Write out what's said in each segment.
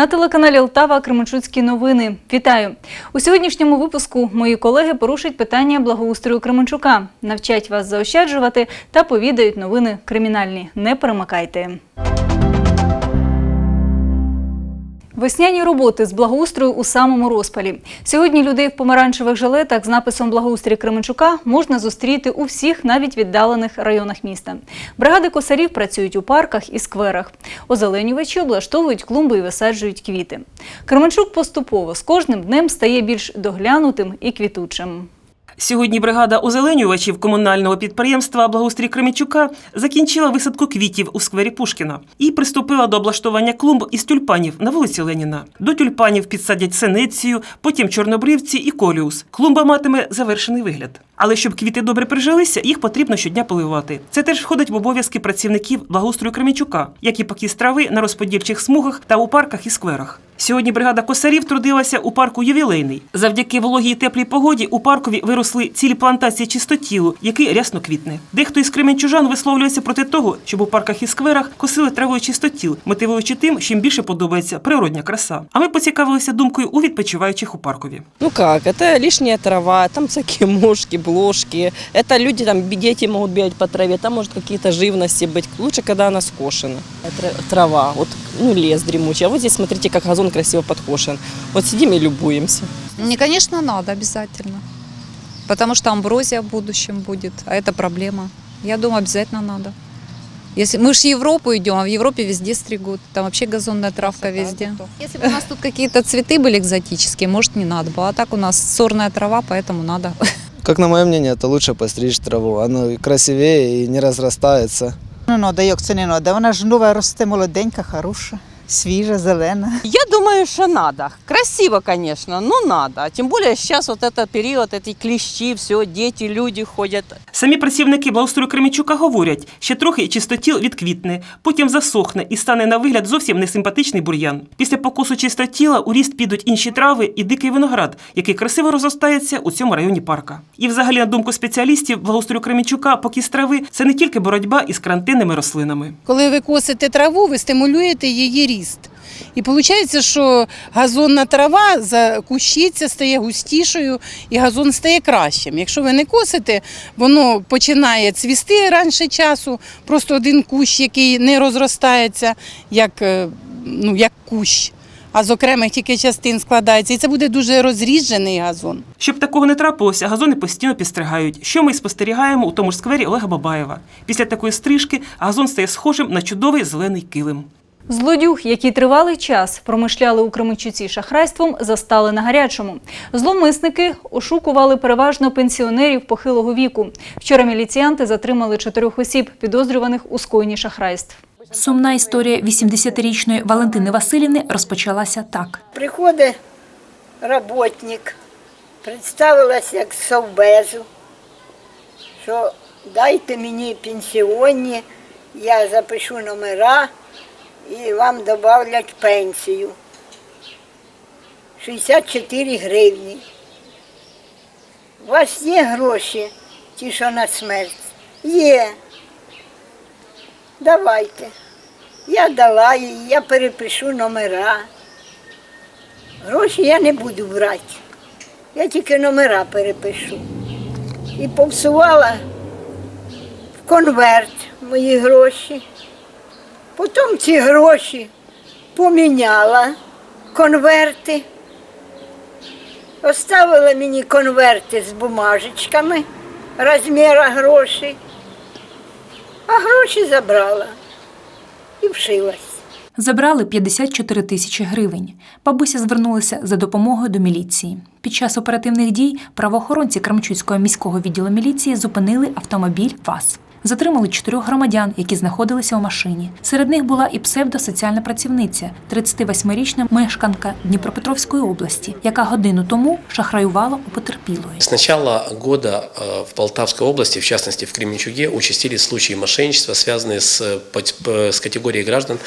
На телеканалі Лтава Кременчуцькі новини. Вітаю! У сьогоднішньому випуску мої колеги порушать питання благоустрою Кременчука, навчать вас заощаджувати та повідають новини кримінальні. Не перемикайте. Весняні роботи з благоустрою у самому розпалі. Сьогодні людей в помаранчевих жилетах з написом Благоустрій Кременчука можна зустріти у всіх навіть віддалених районах міста. Бригади косарів працюють у парках і скверах. Озеленювачі облаштовують клумби і висаджують квіти. Кременчук поступово з кожним днем стає більш доглянутим і квітучим. Сьогодні бригада озеленювачів комунального підприємства Благоустрій Кременчука закінчила висадку квітів у сквері Пушкіна і приступила до облаштування клумб із тюльпанів на вулиці Леніна. До тюльпанів підсадять сенецію, потім чорнобривці і коліус. Клумба матиме завершений вигляд. Але щоб квіти добре прижилися, їх потрібно щодня поливати. Це теж входить в обов'язки працівників благоустрою Кременчука, як і покіс трави на розподільчих смугах та у парках і скверах. Сьогодні бригада косарів трудилася у парку ювілейний. Завдяки вологій і теплій погоді у паркові виросли цілі плантації чистотілу, який рясно квітне. Дехто із кременчужан висловлюється проти того, щоб у парках і скверах косили травою чистотіл, мотивуючи тим, що їм більше подобається природня краса. А ми поцікавилися думкою у відпочиваючих у паркові. Ну как, это лишняя трава, там всякие мошки, блошки. Это люди, там дети могут бегать по траве, там может какие-то живности быть. Лучше, когда она скошена. Тра- Трава, вот, ну лес дремучий. А вот здесь смотрите, как газон красиво подкошен. Вот сидим и любуемся. Мне, конечно, надо обязательно. Потому что амброзия в будущем будет, а это проблема. Я думаю, обязательно надо. Если мы же в Европу идем, а в Европе везде стригут. Там вообще газонная травка везде. Если бы у нас тут какие-то цветы были экзотические, может, не надо было. А так у нас сорная трава, поэтому надо. Как на мое мнение, это лучше постричь траву. Оно красивее и не разрастается. Ну, надо, як це не надо. Вона ж нова росте молоденька, хороша, свіжа, зелена. Я думаю, что надо. Красиво, конечно, но надо. Тем более сейчас вот этот период, эти клещи, все, дети, люди ходят. Самі працівники благоустрою Кременчука говорять, ще трохи чистотіл відквітне, потім засохне і стане на вигляд зовсім несимпатичний бур'ян. Після покосу чистотіла у ріст підуть інші трави і дикий виноград, який красиво розростається у цьому районі парка. І взагалі, на думку спеціалістів, благоустрою Кременчука покіс трави це не тільки боротьба із карантинними рослинами. Коли ви косите траву, ви стимулюєте її ріст. І виходить, що газонна трава закущиться, стає густішою і газон стає кращим. Якщо ви не косите, воно починає цвісти раніше часу, просто один кущ, який не розростається, як, е, ну, як кущ, а з окремих тільки частин складається. І це буде дуже розріджений газон. Щоб такого не трапилося, газони постійно підстригають, що ми спостерігаємо у тому ж сквері Олега Бабаєва. Після такої стрижки газон стає схожим на чудовий зелений килим. Злодюг, які тривалий час промишляли у Кременчуці шахрайством, застали на гарячому. Зломисники ошукували переважно пенсіонерів похилого віку. Вчора міліціянти затримали чотирьох осіб, підозрюваних у скоєнні шахрайств. Сумна історія 80-річної Валентини Васильівни розпочалася так. Приходить роботник, представилась як совбезу, що дайте мені пенсіонні, я запишу номера і вам додавлять пенсію. 64 гривні. У вас є гроші, ті, що на смерть? Є. Давайте. Я дала їй, я перепишу номера. Гроші я не буду брати. Я тільки номера перепишу. І повсувала в конверт мої гроші. Потім ці гроші поміняла конверти. Оставила мені конверти з бумажечками розміра грошей, а гроші забрала і вшилась. Забрали 54 тисячі гривень. Бабуся звернулася за допомогою до міліції. Під час оперативних дій правоохоронці Крамчуцького міського відділу міліції зупинили автомобіль ВАЗ. Затримали чотирьох громадян, які знаходилися у машині. Серед них була і псевдосоціальна працівниця, 38-річна мешканка Дніпропетровської області, яка годину тому шахраювала у потерпілої. С начала года э, в Полтавской области, в частности в Кременчуге, участились случаи мошенничества, связанные с, э, пот- п- с категорией граждан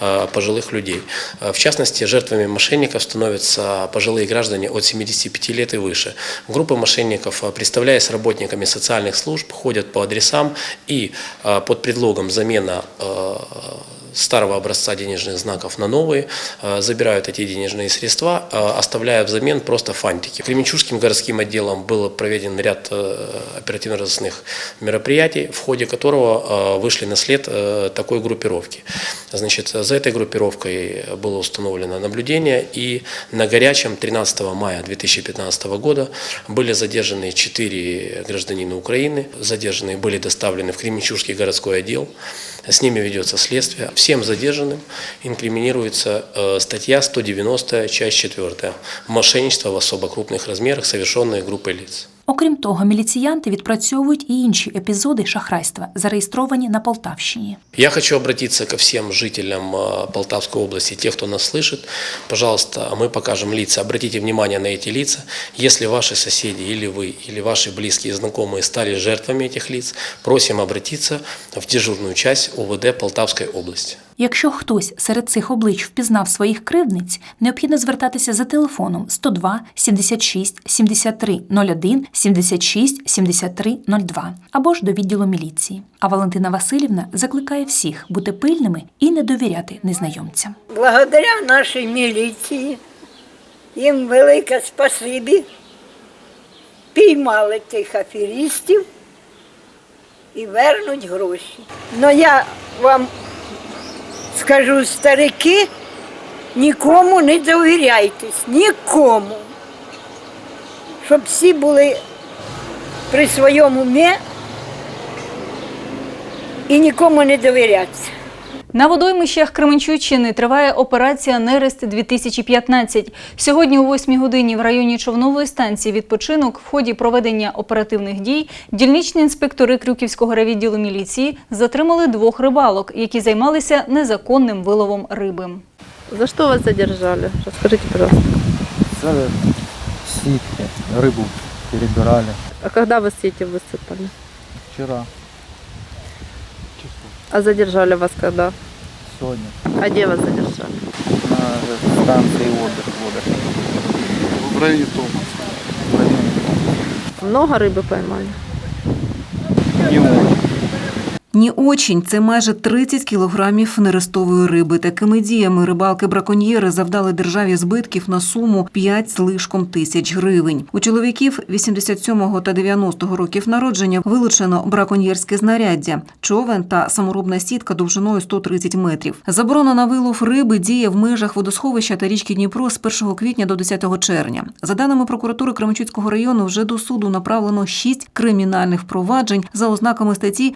э, пожилых людей. Э, В частности, жертвами мошенников становятся пожилые граждане от 75 лет и выше. Группы мошенников, э, представляясь работниками социальных служб, ходят по адресам и под предлогом замена старого образца денежных знаков на новые, э, забирают эти денежные средства, э, оставляя взамен просто фантики. Кременчужским городским отделом был проведен ряд э, оперативно-розыскных мероприятий, в ходе которого вышли на след такой группировки. Значит, за этой группировкой было установлено наблюдение, и на горячем 13 мая 2015 года были задержаны четыре гражданина Украины. Задержанные были доставлены в Кременчужский городской отдел. С ними ведется следствие. Всем задержанным инкриминируется э, статья 190, часть 4. Мошенничество в особо крупных размерах, совершенное группой лиц. Окрім того, міліціянти відпрацьовують і інші епізоди шахрайства, зареєстровані на Полтавщині. Я хочу обратиться ко всем жителям э, Полтавской области, тех, кто нас слышит. Пожалуйста, мы покажем лица. Обратите внимание на эти лица. Если ваши соседи или вы, или ваши близкие и знакомые стали жертвами этих лиц, просим обратиться в дежурную часть УВД Полтавской области. Якщо хтось серед цих облич впізнав своїх кривдниць, необхідно звертатися за телефоном 102 76 73 01 76 73 02 або ж до відділу міліції. А Валентина Васильівна закликає всіх бути пильними і не довіряти незнайомцям. Благодаря нашій міліції їм велике спасибі. Піймали тих аферістів і вернуть гроші. Ну я вам скажу, старики, нікому не довіряйтесь, нікому. Щоб всі були при своєму умі і нікому не довірятися. На водоймищах Кременчуччини триває операція Нерест 2015 Сьогодні о 8 годині в районі човнової станції відпочинок в ході проведення оперативних дій дільничні інспектори Крюківського райвідділу міліції затримали двох рибалок, які займалися незаконним виловом риби. За что вас задержали? Расскажите, пожалуйста. За сітки, рибу перебирали А когда вы сети высыпали? вчера, А задержали вас когда? сьогодні А где вас задержали? на станції Одер, Одер. В районі Томаса. В районі Много рыбы поймали? Ні очень це майже 30 кілограмів нерестової риби. Такими діями рибалки-браконьєри завдали державі збитків на суму 5 з лишком тисяч гривень. У чоловіків 87-го та 90-го років народження вилучено браконьєрське знаряддя, човен та саморобна сітка довжиною 130 метрів. Заборона на вилов риби діє в межах водосховища та річки Дніпро з 1 квітня до 10 червня. За даними прокуратури Кременчуцького району, вже до суду направлено 6 кримінальних проваджень за ознаками статті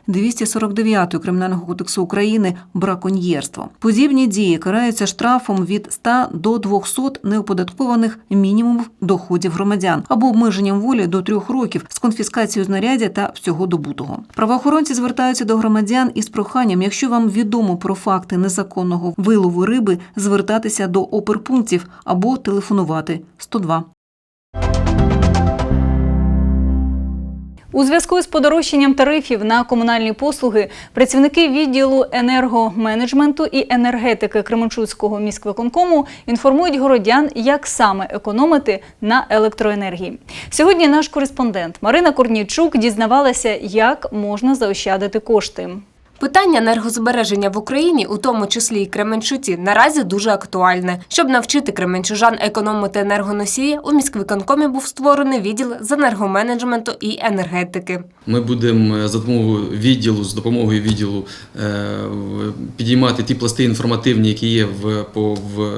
249 Кримінального кодексу України браконьєрство. Подібні дії караються штрафом від 100 до 200 неоподаткованих мінімумів доходів громадян або обмеженням волі до трьох років з конфіскацією знаряддя та всього добутого. Правоохоронці звертаються до громадян із проханням, якщо вам відомо про факти незаконного вилову риби, звертатися до оперпунктів або телефонувати 102. У зв'язку з подорожчанням тарифів на комунальні послуги працівники відділу енергоменеджменту і енергетики Кременчуцького міськвиконкому інформують городян, як саме економити на електроенергії. Сьогодні наш кореспондент Марина Корнійчук дізнавалася, як можна заощадити кошти. Питання енергозбереження в Україні, у тому числі і Кременчуці, наразі дуже актуальне. Щоб навчити кременчужан економити енергоносії, у міськвиконкомі був створений відділ з енергоменеджменту і енергетики. Ми будемо за допомогою відділу, з допомогою відділу е, підіймати ті пласти інформативні, які є в, по, в,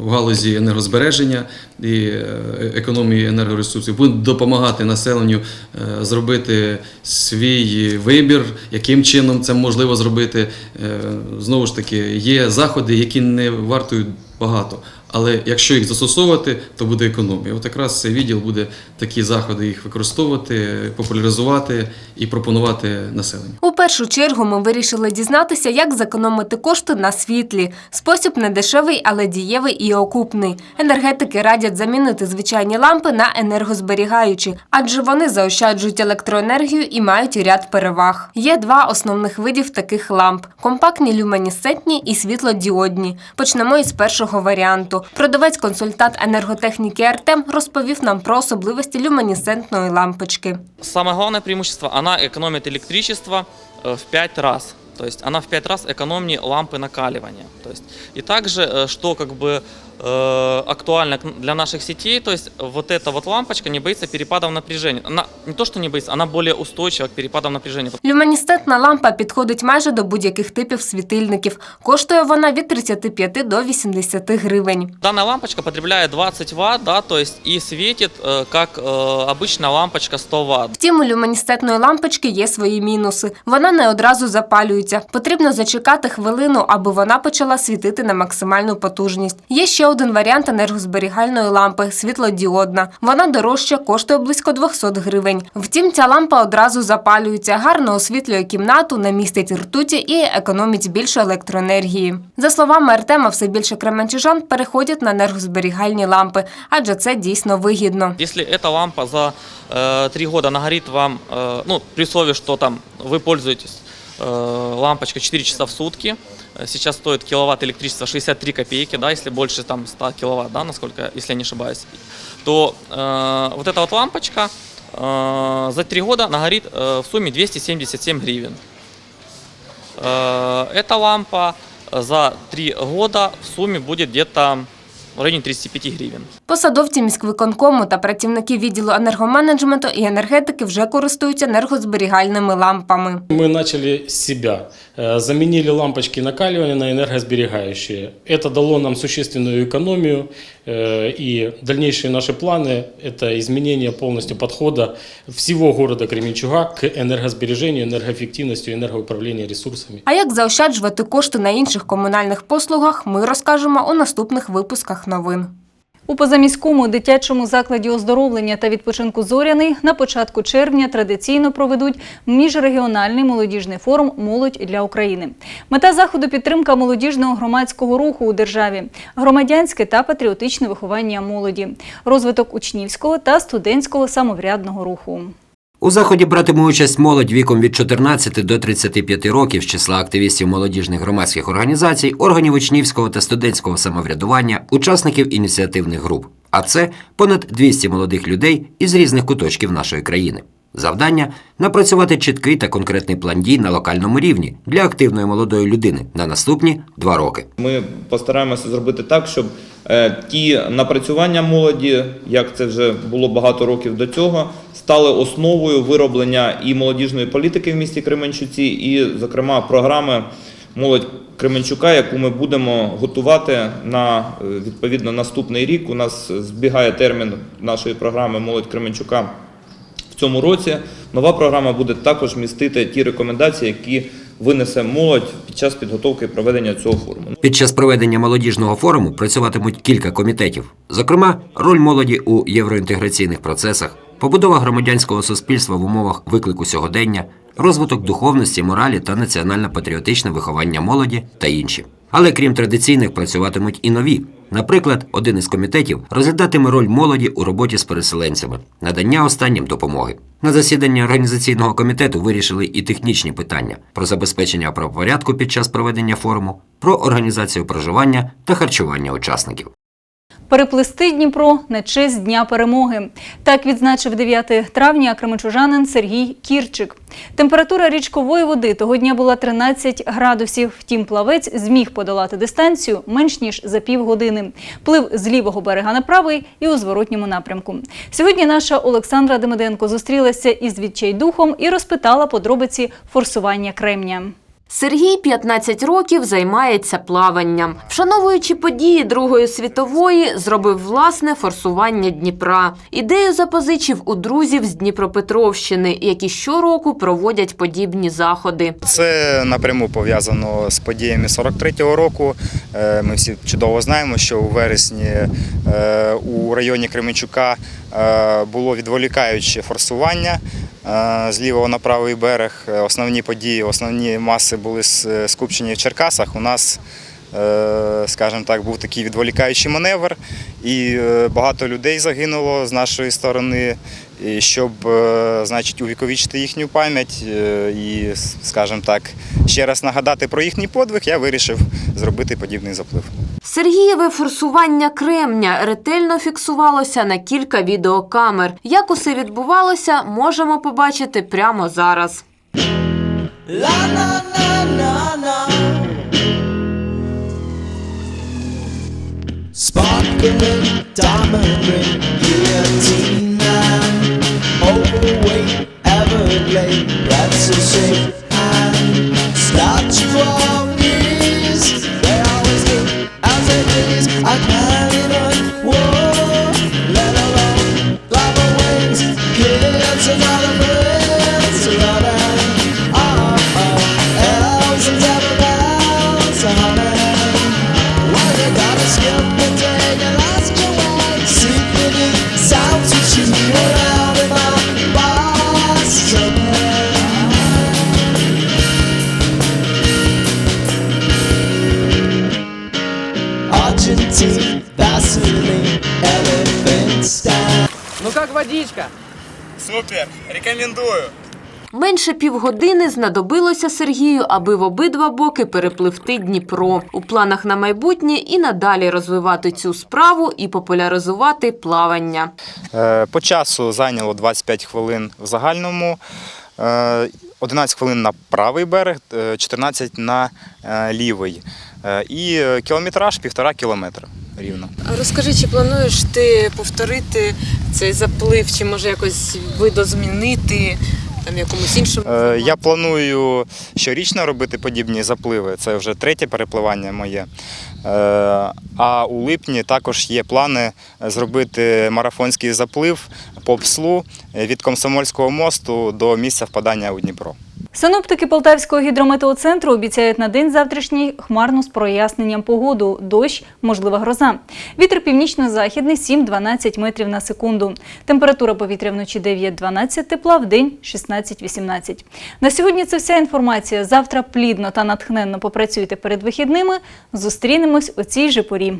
в галузі енергозбереження і е, економії енергоресурсів. Будемо допомагати населенню е, зробити свій вибір, яким чином це можливо зробити. Е, Знову ж таки, є заходи, які не вартують багато. Але якщо їх застосовувати, то буде економія. От якраз цей відділ буде такі заходи їх використовувати, популяризувати і пропонувати населенню. У першу чергу ми вирішили дізнатися, як зекономити кошти на світлі. Спосіб не дешевий, але дієвий і окупний. Енергетики радять замінити звичайні лампи на енергозберігаючі, адже вони заощаджують електроенергію і мають ряд переваг. Є два основних видів таких ламп: компактні люмінесцентні і світлодіодні. Почнемо із першого варіанту Продавець-консультант енерготехніки Артем розповів нам про особливості люмінесцентної лампочки. Самое главное преимущество, она экономит электричество э, в 5 раз. то есть она в 5 раз экономнее лампы накаливания. То есть, и также, э, что как бы э, актуально к- для наших сетей, то есть вот эта вот лампочка не боится перепадов напряжения. Она не то, что не боится, она более устойчива к перепадам напряжения. Люміністетна лампа підходить майже до будь-яких типів світильників. Коштує вона від 35 до 80 гривень. Данная лампочка потребляет 20 Вт, да, то есть и светит э, как э, обычная лампочка 100 Вт. Втім, у люміністетної лампочки є свої мінуси. Вона не одразу запалюється. Потрібно зачекати хвилину, аби вона почала світити на максимальну потужність. Є ще один варіант енергозберігальної лампи світлодіодна. Вона дорожча, коштує близько 200 гривень. Втім, ця лампа одразу запалюється, гарно освітлює кімнату, не містить ртуті і економить більше електроенергії. За словами Артема, все більше кременчужан переходять на енергозберігальні лампи, адже це дійсно вигідно. Если эта лампа за э, 3 года нагорит вам, э, ну, при условии, что там вы пользуетесь э, лампочкой 4 часа в сутки, э, сейчас стоит киловатт электричества 63 копейки, да, если больше там 100 киловатт, да, насколько, если я не ошибаюсь, то э, вот эта вот лампочка э, за 3 года нагорит э, в сумме 277 гривен. Э, эта лампа за 3 года в сумме будет где-то в районе 35 гривен. Посадовці міськвиконкому та працівники відділу енергоменеджменту і енергетики вже користуються енергозберігальними лампами. Мы начали с себя. Э, Заменили лампочки накаливания на энергосберегающие. Это дало нам существенную экономию. э, И дальнейшие наши планы – это изменение полностью подхода всего города Кременчуга к энергосбережению, энергоэффективности, энергоуправлению ресурсами. А як заощаджувати кошти на інших комунальних послугах, ми розкажемо у наступних випусках новин. У позаміському дитячому закладі оздоровлення та відпочинку Зоряний на початку червня традиційно проведуть міжрегіональний молодіжний форум Молодь для України. Мета заходу підтримка молодіжного громадського руху у державі, громадянське та патріотичне виховання молоді, розвиток учнівського та студентського самоврядного руху. У заході братиме участь молодь віком від 14 до 35 років з числа активістів молодіжних громадських організацій, органів учнівського та студентського самоврядування, учасників ініціативних груп. А це понад 200 молодих людей із різних куточків нашої країни. Завдання напрацювати чіткий та конкретний план дій на локальному рівні для активної молодої людини на наступні два роки. Ми постараємося зробити так, щоб е, ті напрацювання молоді, як це вже було багато років до цього, стали основою вироблення і молодіжної політики в місті Кременчуці, і, зокрема, програми молодь Кременчука, яку ми будемо готувати на е, відповідно наступний рік. У нас збігає термін нашої програми Молодь Кременчука в цьому році. Нова програма буде також містити ті рекомендації, які винесе молодь під час підготовки і проведення цього форуму. Під час проведення молодіжного форуму працюватимуть кілька комітетів. Зокрема, роль молоді у євроінтеграційних процесах, побудова громадянського суспільства в умовах виклику сьогодення, розвиток духовності, моралі та національно-патріотичне виховання молоді та інші. Але крім традиційних, працюватимуть і нові. Наприклад, один із комітетів розглядатиме роль молоді у роботі з переселенцями, надання останнім допомоги. На засіданні організаційного комітету вирішили і технічні питання про забезпечення правопорядку під час проведення форуму, про організацію проживання та харчування учасників. Переплисти Дніпро на честь Дня перемоги. Так відзначив 9 травня кременчужанин Сергій Кірчик. Температура річкової води того дня була 13 градусів. Втім, плавець зміг подолати дистанцію менш ніж за півгодини. Плив з лівого берега на правий і у зворотньому напрямку. Сьогодні наша Олександра Демиденко зустрілася із відчайдухом і розпитала подробиці форсування кремня. Сергій 15 років займається плаванням. Вшановуючи події Другої світової, зробив власне форсування Дніпра. Ідею запозичив у друзів з Дніпропетровщини, які щороку проводять подібні заходи. Це напряму пов'язано з подіями 43-го року. Е, Ми всі чудово знаємо, що у вересні е, у районі Кременчука було відволікаюче форсування е, з лівого на правий берег. Е, Основні події, основні маси були скупчені в Черкасах. У нас е, скажімо так, був такий відволікаючий маневр, і е, багато людей загинуло з нашої сторони. Щоб е, значить, увіковічити їхню пам'ять е, і, скажімо так, ще раз нагадати про їхній подвиг, я вирішив зробити подібний заплив. Сергієве форсування кремня ретельно фіксувалося на кілька відеокамер. Як усе відбувалося, можемо побачити прямо зараз. Sparkling diamond ring, guillotine водичка? Супер, рекомендую. Менше півгодини знадобилося Сергію, аби в обидва боки перепливти Дніпро. У планах на майбутнє і надалі розвивати цю справу і популяризувати плавання. Е, По часу зайняло 25 хвилин в загальному, е, 11 хвилин на правий берег, е, 14 на е, лівий. Е, І е, кілометраж півтора кілометра рівно. Розкажи, чи плануєш ти повторити цей заплив, чи може якось видозмінити там якомусь іншому? Е, Я планую щорічно робити подібні запливи. Це вже третє перепливання моє. Е, А у липні також є плани зробити марафонський заплив по пслу від Комсомольського мосту до місця впадання у Дніпро. Синоптики Полтавського гідрометеоцентру обіцяють на день завтрашній хмарну з проясненням погоду, дощ, можлива гроза. Вітер північно-західний 7-12 метрів на секунду. Температура повітря вночі 9-12 тепла, в день 16-18. На сьогодні це вся інформація. Завтра плідно та натхненно попрацюйте перед вихідними. Зустрінемось о цій же порі.